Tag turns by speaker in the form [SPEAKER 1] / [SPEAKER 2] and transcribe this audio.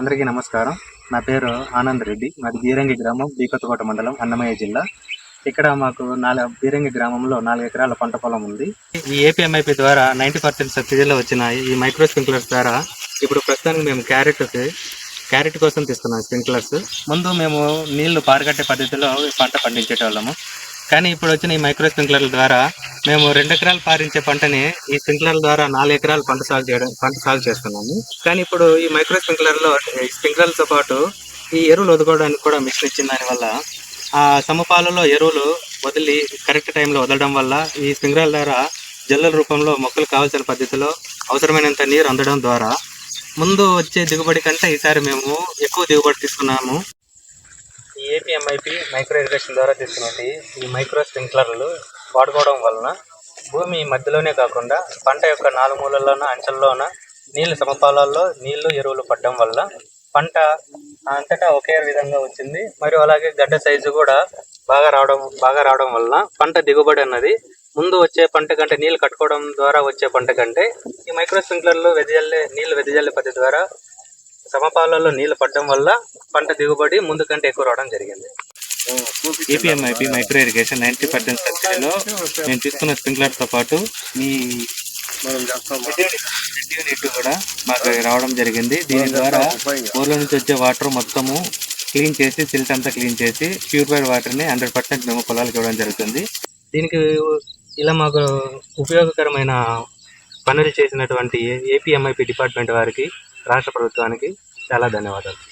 [SPEAKER 1] అందరికీ నమస్కారం. నా పేరు ఆనంద్ రెడ్డి. మాది బీరంగి గ్రామం బీకొత్తకోట మండలం అన్నమయ్య జిల్లా. ఇక్కడ మాకు నాలుగు బీరంగి గ్రామంలో నాలుగు ఎకరాల పంట పొలం ఉంది. ఈ ఏపీఎంఐపి ద్వారా నైంటీ పర్సెంట్ సబ్సిడీలో వచ్చిన ఈ మైక్రో స్ప్రింక్లర్స్ ద్వారా ఇప్పుడు ప్రస్తుతానికి మేము క్యారెట్ క్యారెట్ కోసం తీస్తున్నాం స్ప్రింక్లర్స్. ముందు మేము నీళ్ళు పారగట్టే పద్ధతిలో పంట పండించేటోళ్ళము. కానీ ఇప్పుడు వచ్చిన ఈ మైక్రో స్ప్రింక్లర్ల ద్వారా మేము రెండు ఎకరాలు పారించే పంటని ఈ స్ప్రింక్లర్ల ద్వారా నాలుగు ఎకరాలు పంట సాగు చేయడం పంట సాగు చేస్తున్నాము. కానీ ఇప్పుడు ఈ మైక్రో స్ప్రింక్లర్లో ఈ స్ప్రింక్లర్లతో పాటు ఈ ఎరువులు వదుకోవడానికి కూడా మిషన్ ఇచ్చిన దానివల్ల ఆ సమపాలలో ఎరువులు వదిలి కరెక్ట్ టైంలో వదలడం వల్ల ఈ స్ప్రింక్లర్ల ద్వారా జల్లుల రూపంలో మొక్కలు కావాల్సిన పద్ధతిలో అవసరమైనంత నీరు అందడం ద్వారా ముందు వచ్చే దిగుబడి కంటే ఈసారి మేము ఎక్కువ దిగుబడి తీసుకున్నాము. ఈ ఏపీఎంఐపి మైక్రో ఇరిగేషన్ ద్వారా తీసుకున్నట్టు ఈ మైక్రో స్ప్రింక్లర్లు వాడుకోవడం వలన భూమి మధ్యలోనే కాకుండా పంట యొక్క నాలుగు మూలల్లోన అంచెల్లోన నీళ్ళ సమపాలాల్లో నీళ్ళు ఎరువులు పడడం వల్ల పంట అంతటా ఒకే విధంగా వచ్చింది. మరియు అలాగే గడ్డ సైజు కూడా బాగా రావడం బాగా రావడం వలన పంట దిగుబడి అన్నది ముందు వచ్చే పంట కంటే నీళ్ళు కట్టుకోవడం ద్వారా వచ్చే పంట కంటే ఈ మైక్రో స్ప్రింక్లర్లు వెదజల్లే నీళ్ళు వెదజల్లే పద్ధతి ద్వారా సమపాలలో నీళ్ళు పడడం వల్ల పంట దిగుబడి ముందు కంటే ఎక్కువ రావడం జరిగింది. APMIP micro irrigation ninety percent సబ్సిడీలో నేను తీసుకున్న స్ప్రింక్లర్తో పాటు ఈ యూనిట్ కూడా మాకు రావడం జరిగింది. దీని ద్వారా ఊర్లో నుంచి వచ్చే వాటర్ మొత్తము క్లీన్ చేసి సిల్ట్ అంతా క్లీన్ చేసి ప్యూరిఫైడ్ వాటర్ని హండ్రెడ్ పర్సెంట్ మేము పొలాలకు ఇవ్వడం జరుగుతుంది. దీనికి ఇలా మాకు ఉపయోగకరమైన పనులు చేసినటువంటి ఏపీఎంఐపి డిపార్ట్మెంట్ వారికి రాష్ట్ర ప్రభుత్వానికి చాలా ధన్యవాదాలు.